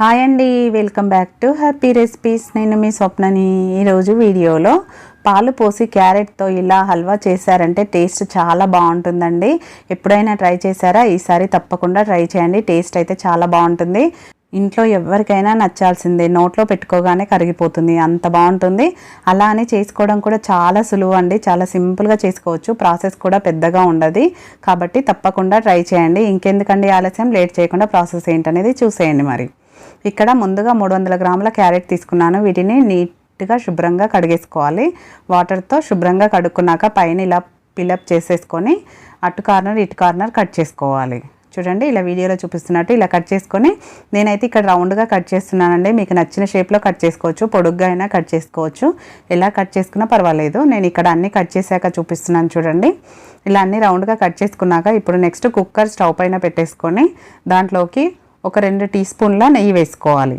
Hi అండి welcome back to happy recipes నేను మీ స్వప్నని ఈరోజు వీడియోలో పాలు పోసి క్యారెట్తో ఇలా హల్వా చేశారంటే టేస్ట్ చాలా బాగుంటుందండి. ఎప్పుడైనా ట్రై చేశారా? ఈసారి తప్పకుండా ట్రై చేయండి టేస్ట్ అయితే చాలా బాగుంటుంది. ఇంట్లో ఎవరికైనా నచ్చాల్సిందే నోట్లో పెట్టుకోగానే కరిగిపోతుంది అంత బాగుంటుంది. అలా అని చేసుకోవడం కూడా చాలా సులువు అండి చాలా సింపుల్గా చేసుకోవచ్చు ప్రాసెస్ కూడా పెద్దగా ఉండదు. కాబట్టి తప్పకుండా ట్రై చేయండి. ఇంకెందుకండి ఆలస్యం లేట్ చేయకుండా ప్రాసెస్ ఏంటనేది చూసేయండి మరి. ఇక్కడ ముందుగా మూడు వందల గ్రాముల క్యారెట్ తీసుకున్నాను. వీటిని నీట్గా శుభ్రంగా కడిగేసుకోవాలి. వాటర్తో శుభ్రంగా కడుక్కున్నాక పైన ఇలా పిలప్ చేసేసుకొని అటు కార్నర్ ఇటు కార్నర్ కట్ చేసుకోవాలి. చూడండి ఇలా వీడియోలో చూపిస్తున్నట్టు ఇలా కట్ చేసుకొని నేనైతే ఇక్కడ రౌండ్గా కట్ చేస్తున్నానండి. మీకు నచ్చిన షేప్లో కట్ చేసుకోవచ్చు పొడుగ్గా అయినా కట్ చేసుకోవచ్చు. ఎలా కట్ చేసుకున్నా పర్వాలేదు. నేను ఇక్కడ అన్ని కట్ చేశాక చూపిస్తున్నాను చూడండి. ఇలా అన్ని రౌండ్గా కట్ చేసుకున్నాక ఇప్పుడు నెక్స్ట్ కుక్కర్ స్టవ్ పైన పెట్టేసుకొని దాంట్లోకి ఒక రెండు టీ స్పూన్ల నెయ్యి వేసుకోవాలి.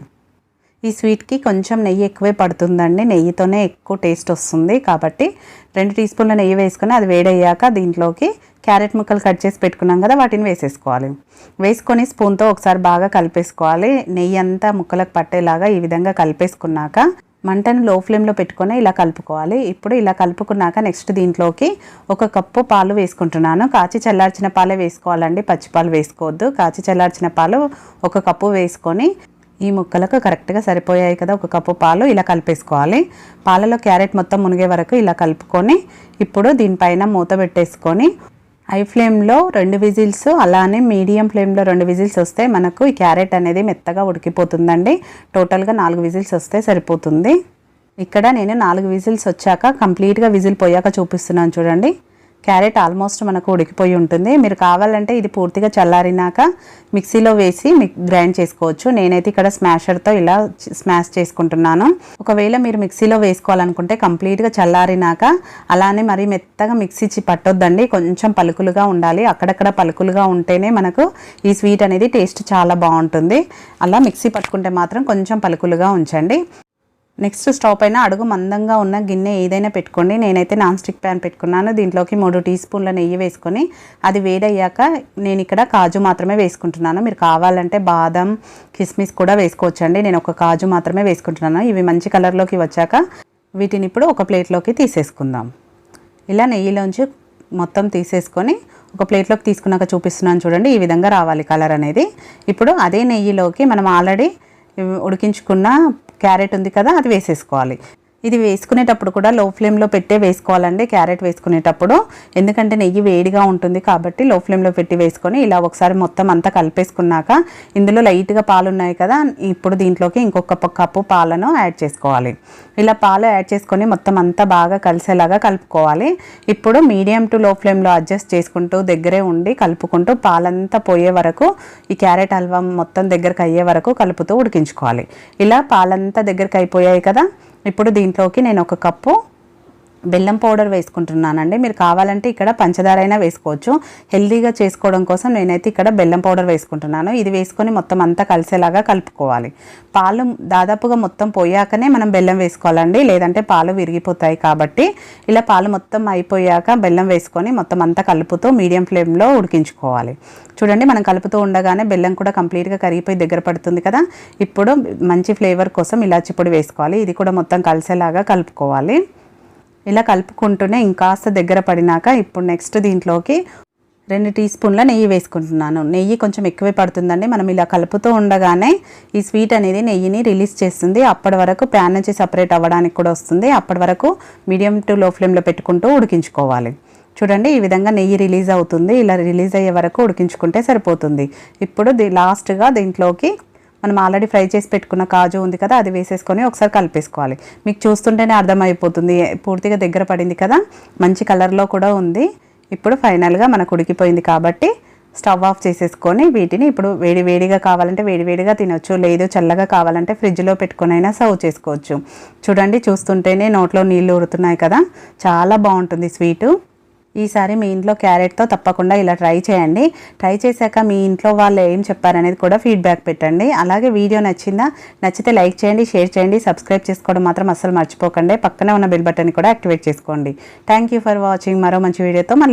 ఈ స్వీట్కి కొంచెం నెయ్యి ఎక్కువే పడుతుందండి. నెయ్యితోనే ఎక్కువ టేస్ట్ వస్తుంది కాబట్టి రెండు టీ స్పూన్ల నెయ్యి వేసుకొని అది వేడయ్యాక దీంట్లోకి క్యారెట్ ముక్కలు కట్ చేసి పెట్టుకున్నాం కదా వాటిని వేసేసుకోవాలి. వేసుకొని స్పూన్తో ఒకసారి బాగా కలిపేసుకోవాలి. నెయ్యి అంతా ముక్కలకు పట్టేలాగా ఈ విధంగా కలిపేసుకున్నాక మంటను లో ఫ్లేమ్లో పెట్టుకొని ఇలా కలుపుకోవాలి. ఇప్పుడు ఇలా కలుపుకున్నాక నెక్స్ట్ దీంట్లోకి ఒక కప్పు పాలు వేసుకుంటున్నాను. కాచి చల్లార్చిన పాలే వేసుకోవాలండి. పచ్చిపాలు వేసుకోవద్దు. కాచి చల్లార్చిన పాలు ఒక కప్పు వేసుకొని ఈ ముక్కలకు కరెక్ట్గా సరిపోయాయి కదా. ఒక కప్పు పాలు ఇలా కలిపేసుకోవాలి. పాలలో క్యారెట్ మొత్తం మునిగే వరకు ఇలా కలుపుకొని ఇప్పుడు దీనిపైన మూత పెట్టేసుకొని హై ఫ్లేమ్లో రెండు విజిల్స్ అలానే మీడియం ఫ్లేమ్లో రెండు విజిల్స్ వస్తే మనకు ఈ క్యారెట్ అనేది మెత్తగా ఉడికిపోతుందండి. టోటల్గా నాలుగు విజిల్స్ వస్తే సరిపోతుంది. ఇక్కడ నేను నాలుగు విజిల్స్ వచ్చాక కంప్లీట్గా విజిల్ పోయాక చూపిస్తున్నాను చూడండి. క్యారెట్ ఆల్మోస్ట్ మనకు ఉడికిపోయి ఉంటుంది. మీరు కావాలంటే ఇది పూర్తిగా చల్లారినాక మిక్సీలో వేసి గ్రైండ్ చేసుకోవచ్చు. నేనైతే ఇక్కడ స్మాషర్తో ఇలా స్మాష్ చేసుకుంటున్నాను. ఒకవేళ మీరు మిక్సీలో వేసుకోవాలనుకుంటే కంప్లీట్గా చల్లారినాక అలానే మరీ మెత్తగా మిక్సీ చి- పట్టొద్దండి. కొంచెం పలుకులుగా ఉండాలి. అక్కడక్కడ పలుకులుగా ఉంటేనే మనకు ఈ స్వీట్ అనేది టేస్ట్ చాలా బాగుంటుంది. అలా మిక్సీ పట్టుకుంటే మాత్రం కొంచెం పలుకులుగా ఉంచండి. నెక్స్ట్ స్టవ్ పైన అడుగు మందంగా ఉన్న గిన్నె ఏదైనా పెట్టుకోండి. నేనైతే నాన్ స్టిక్ ప్యాన్ పెట్టుకున్నాను. దీంట్లోకి మూడు టీ స్పూన్ల నెయ్యి వేసుకొని అది వేడయ్యాక నేను ఇక్కడ కాజు మాత్రమే వేసుకుంటున్నాను. మీరు కావాలంటే బాదం కిస్మిస్ కూడా వేసుకోవచ్చండి. నేను ఒక కాజు మాత్రమే వేసుకుంటున్నాను. ఇవి మంచి కలర్లోకి వచ్చాక వీటిని ఇప్పుడు ఒక ప్లేట్లోకి తీసేసుకుందాం. ఇలా నెయ్యిలోంచి మొత్తం తీసేసుకొని ఒక ప్లేట్లోకి తీసుకున్నాక చూపిస్తున్నాను చూడండి ఈ విధంగా రావాలి కలర్ అనేది. ఇప్పుడు అదే నెయ్యిలోకి మనం ఆల్రెడీ ఉడికించుకున్న క్యారెట్ ఉంది కదా అది వేసేసుకోవాలి. ఇది వేసుకునేటప్పుడు కూడా లో ఫ్లేమ్లో పెట్టే వేసుకోవాలండి క్యారెట్ వేసుకునేటప్పుడు. ఎందుకంటే నెయ్యి వేడిగా ఉంటుంది కాబట్టి లో ఫ్లేమ్లో పెట్టి వేసుకొని ఇలా ఒకసారి మొత్తం అంతా కలిపేసుకున్నాక ఇందులో లైట్గా పాలు ఉన్నాయి కదా ఇప్పుడు దీంట్లోకి ఇంకొక కప్పు పాలను యాడ్ చేసుకోవాలి. ఇలా పాలు యాడ్ చేసుకొని మొత్తం అంతా బాగా కలిసేలాగా కలుపుకోవాలి. ఇప్పుడు మీడియం టు లో ఫ్లేమ్లో అడ్జస్ట్ చేసుకుంటూ దగ్గరే ఉండి కలుపుకుంటూ పాలంతా పోయే వరకు ఈ క్యారెట్ హల్వా మొత్తం దగ్గరకు అయ్యే వరకు కలుపుతూ ఉడికించుకోవాలి. ఇలా పాలంతా దగ్గరకు అయిపోయాయి కదా ఇప్పుడు దీంట్లోకి నేను ఒక కప్పు బెల్లం పౌడర్ వేసుకుంటున్నానండి. మీరు కావాలంటే ఇక్కడ పంచదార అయినా వేసుకోవచ్చు. హెల్దీగా చేసుకోవడం కోసం నేనైతే ఇక్కడ బెల్లం పౌడర్ వేసుకుంటున్నాను. ఇది వేసుకొని మొత్తం అంతా కలిసేలాగా కలుపుకోవాలి. పాలు దాదాపుగా మొత్తం పోయాకనే మనం బెల్లం వేసుకోవాలండి. లేదంటే పాలు విరిగిపోతాయి కాబట్టి ఇలా పాలు మొత్తం అయిపోయాక బెల్లం వేసుకొని మొత్తం అంతా కలుపుతూ మీడియం ఫ్లేమ్లో ఉడికించుకోవాలి. చూడండి మనం కలుపుతూ ఉండగానే బెల్లం కూడా కంప్లీట్గా కరిగిపోయి దగ్గర పడుతుంది కదా. ఇప్పుడు మంచి ఫ్లేవర్ కోసం ఇలాచి పొడి వేసుకోవాలి. ఇది కూడా మొత్తం కలిసేలాగా కలుపుకోవాలి. ఇలా కలుపుకుంటూనే ఇంకాస్త దగ్గర పడినాక ఇప్పుడు నెక్స్ట్ దీంట్లోకి రెండు టీ స్పూన్ల నెయ్యి వేసుకుంటున్నాను. నెయ్యి కొంచెం ఎక్కువే పడుతుందండి. మనం ఇలా కలుపుతూ ఉండగానే ఈ స్వీట్ అనేది నెయ్యిని రిలీజ్ చేస్తుంది. అప్పటి వరకు ప్యాన్ నుంచి సపరేట్ అవ్వడానికి కూడా వస్తుంది. అప్పటి వరకు మీడియం టు లో ఫ్లేమ్లో పెట్టుకుంటూ ఉడికించుకోవాలి. చూడండి ఈ విధంగా నెయ్యి రిలీజ్ అవుతుంది. ఇలా రిలీజ్ అయ్యే వరకు ఉడికించుకుంటే సరిపోతుంది. ఇప్పుడు ది లాస్ట్గా దీంట్లోకి మనం ఆల్రెడీ ఫ్రై చేసి పెట్టుకున్న కాజు ఉంది కదా అది వేసేసుకొని ఒకసారి కలిపేసుకోవాలి. మీకు చూస్తుంటేనే అర్థమైపోతుంది. పూర్తిగా దగ్గర పడింది కదా మంచి కలర్లో కూడా ఉంది. ఇప్పుడు ఫైనల్గా మనకు ఉడికిపోయింది కాబట్టి స్టవ్ ఆఫ్ చేసేసుకొని వీటిని ఇప్పుడు వేడి వేడిగా కావాలంటే వేడి వేడిగా తినొచ్చు లేదు చల్లగా కావాలంటే ఫ్రిడ్జ్లో పెట్టుకునైనా అయినా సర్వ్ చేసుకోవచ్చు. చూడండి చూస్తుంటేనే నోట్లో నీళ్ళు ఊరుతున్నాయి కదా. చాలా బాగుంటుంది స్వీటు. ఈసారి మీ ఇంట్లో క్యారెట్తో తప్పకుండా ఇలా ట్రై చేయండి. ట్రై చేశాక మీ ఇంట్లో వాళ్ళు ఏం చెప్పారనేది కూడా ఫీడ్బ్యాక్ పెట్టండి. అలాగే వీడియో నచ్చిందా నచ్చితే లైక్ చేయండి షేర్ చేయండి సబ్స్క్రైబ్ చేసుకోవడం మాత్రం అస్సలు మర్చిపోకండి. పక్కనే ఉన్న బెల్ బటన్ కూడా యాక్టివేట్ చేసుకోండి. Thank you for watching. మరో మంచి వీడియోతో మళ్ళీ